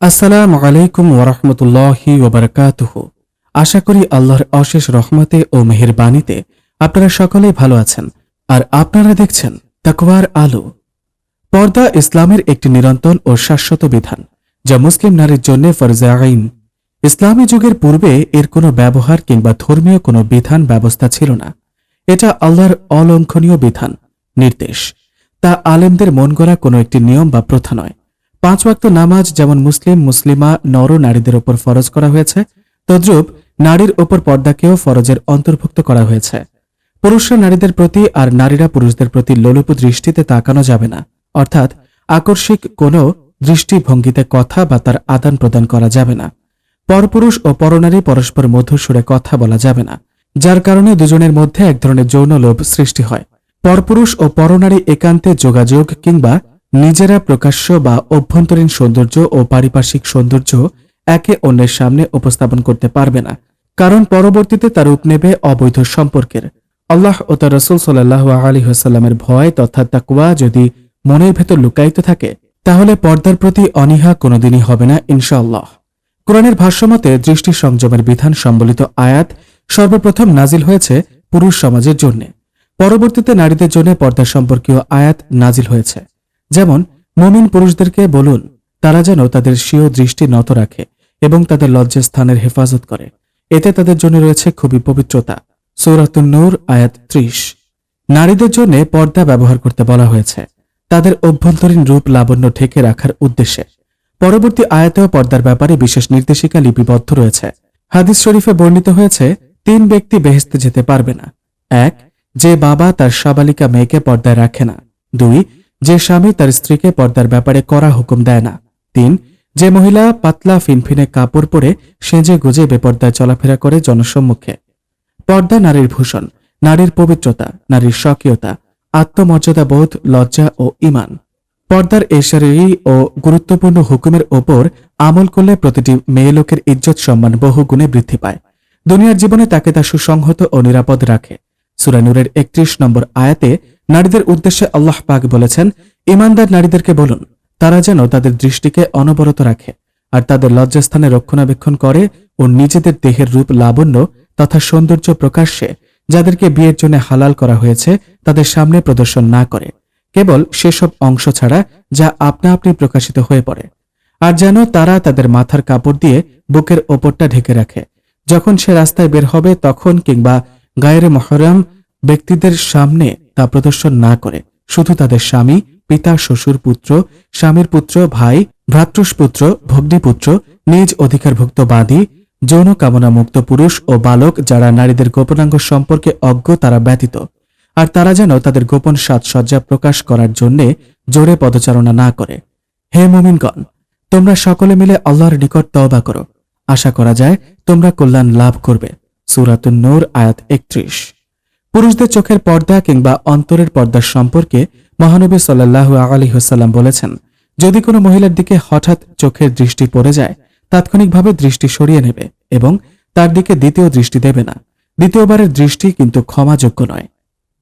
আসসালামু আলাইকুম ওরহমতুল্লাহি ওবরকাতুহ আশা করি আল্লাহর অশেষ রহমতে ও মেহেরবানিতে আপনারা সকলেই ভালো আছেন। আর আপনারা দেখছেন তাকওয়ার আলো। পর্দা ইসলামের একটি নিরন্তর ও শাশ্বত বিধান, যা মুসলিম নারীর জন্য ফরজে আইন। ইসলামী যুগের পূর্বে এর কোনো ব্যবহার কিংবা ধর্মীয় কোনো বিধান ব্যবস্থা ছিল না। এটা আল্লাহর অলঙ্ঘনীয় বিধান, নির্দেশ। তা আলেমদের মন গড়া কোনো একটি নিয়ম বা প্রথা নয়। পাঁচ ওয়াক্ত নামাজ যেমন মুসলিম, মুসলিমা, নর নারীদের ওপর ফরজ করা হয়েছে, তদ্রূপ নারীর ওপর পর্দাকেও ফরজের অন্তর্ভুক্ত করা হয়েছে। পুরুষরা নারীদের প্রতি আর নারীরা পুরুষদের প্রতি লোলুপ দৃষ্টিতে তাকানো যাবে না। অর্থাৎ আকস্মিক কোনো দৃষ্টিভঙ্গিতে কথা বা তার আদান প্রদান করা যাবে না। পরপুরুষ ও পরনারী পরস্পর মধুর সুরে কথা বলা যাবে না, যার কারণে দুজনের মধ্যে এক ধরনের যৌন লোভ সৃষ্টি হয়। পরপুরুষ ও পরনারী একান্তে যোগাযোগ কিংবা নিজেরা প্রকাশ্য বা অভ্যন্তরীণ সৌন্দর্য ও পারিপার্শ্বিক সৌন্দর্য একে অন্যের সামনে উপস্থাপন করতে পারবে না, কারণ পরবর্তীতে তার রূপ নেবে অবৈধ সম্পর্কের। আল্লাহ ও তার রসুল সাল্লাহ আলী হাসাল্লামের ভয় তথা তাকুয়া যদি মনের ভেতর লুকায়িত থাকে, তাহলে পর্দার প্রতি অনীহা কোনোদিনই হবে না, ইনশাআল্লাহ। কোরআনের ভাষ্যমতে দৃষ্টি সংযমের বিধান সম্বলিত আয়াত সর্বপ্রথম নাজিল হয়েছে পুরুষ সমাজের জন্য। পরবর্তীতে নারীদের জন্য পর্দা সম্পর্কীয় আয়াত নাজিল হয়েছে। যেমন, মমিন পুরুষদেরকে বলুন, তারা যেন তাদের স্বীয় দৃষ্টি নত রাখে এবং তাদের লজ্জা স্থানের হেফাজত করে। এতে তাদের জন্য রয়েছে খুবই পবিত্রতা। নূর, আয়াত ত্রিশ। নারীদের জন্য পর্দা ব্যবহার করতে বলা হয়েছে। তাদের অভ্যন্তরীণ রূপ লাবণ্য ঢেকে রাখার উদ্দেশ্যে। পরবর্তী আয়াতেও পর্দার ব্যাপারে বিশেষ নির্দেশিকা লিপিবদ্ধ রয়েছে। হাদিস শরীফে বর্ণিত হয়েছে, তিন ব্যক্তি বেহেস্তে যেতে পারবে না। এক, যে বাবা তার সাবালিকা মেয়েকে পর্দায় রাখে না। দুই যে স্বামী তার স্ত্রীকে পর্দার ব্যাপারে করা হুকুম দেয় না। তিন, যে মহিলা পাতলা ফিনফিনে কাপড় পরে সেজে গুজে বেপর্দায় চলাফেরা করে জনসম্মুখে। পর্দা নারীর ভূষণ, নারীর পবিত্রতা, নারীর স্বকীয়তা, আত্মমর্যাদা বোধ, লজ্জা ও ইমান পর্দার এই শারীরিক ও গুরুত্বপূর্ণ হুকুমের ওপর আমল করলে প্রতিটি মেয়ে লোকের ইজ্জত সম্মান বহু গুণে বৃদ্ধি পায়। দুনিয়ার জীবনে তাকে তা সুসংহত ও নিরাপদ রাখে। সুরানুরের একত্রিশ নম্বর আয়াতে নারীদের উদ্দেশ্যে আল্লাহ পাক বলেছেন, ইমানদার নারীদেরকে বলুন, তারা যেন তাদের দৃষ্টিকে অনবরত রাখে আর তাদের লজ্জাস্থানে রক্ষণাবেক্ষণ করে ও নিজেদের দেহের রূপ লাবণ্য তথা সৌন্দর্য প্রকাশ্যে যাদেরকে বিয়ের জন্য হালাল করা হয়েছে তাদের সামনে প্রদর্শন না করে। কেবল সেসব অংশ ছাড়া যা আপনা আপনি প্রকাশিত হয়ে পড়ে। আর যেন তারা তাদের মাথার কাপড় দিয়ে বুকের ওপরটা ঢেকে রাখে। যখন সে রাস্তায় বের হবে তখন কিংবা গায়ের মহরম ব্যক্তিদের সামনে তা প্রদর্শন না করে। শুধু তাদের স্বামী, পিতা, শ্বশুর, পুত্র, স্বামীর পুত্র, ভাই, ভ্রাতৃষ্পুত্র, ভগ্নীপুত্র, নিজ অধিকারভুক্ত বাদী, যৌন কামনা মুক্ত পুরুষ ও বালক যারা নারীদের গোপনাঙ্গ সম্পর্কে অজ্ঞ তারা ব্যতীত। আর তারা যেন তাদের গোপন সাজসজ্জা প্রকাশ করার জন্যে জোরে পদচারণা না করে। হে মুমিনগণ, তোমরা সকলে মিলে আল্লাহর নিকট তওবা করো। আশা করা যায় তোমরা কল্যাণ লাভ করবে। সুরাতুন নূর, আয়াত একত্রিশ। পুরুষদের চোখের পর্দা কিংবা অন্তরের পর্দার সম্পর্কে মহানবী সাল্লাহ আলী হোসাল্লাম বলেছেন, যদি কোনো মহিলার দিকে হঠাৎ চোখের দৃষ্টি পড়ে যায়, তাৎক্ষণিকভাবে দৃষ্টি সরিয়ে নেবে এবং তার দিকে দ্বিতীয় দৃষ্টি দেবে না। দ্বিতীয়বারের দৃষ্টি কিন্তু ক্ষমাযোগ্য নয়।